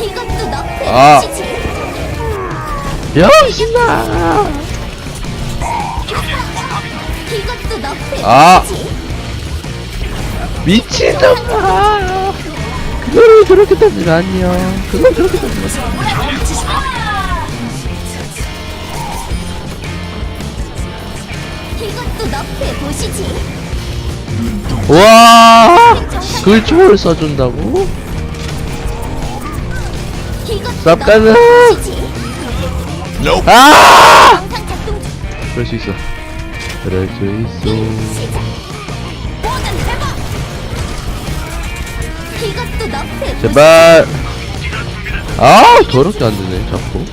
이것도 아. 뜻이지. 병신아 이것도 아. 미친놈아 그거를 저렇게 던지면 안녕 그걸 저렇게 던지면 이것도 보시지. 와 그걸 초를 써준다고? 쌉가는. 아. 그럴 수 있어. 그럴 수 있어. 제발. 아 더럽게 안 되네 자꾸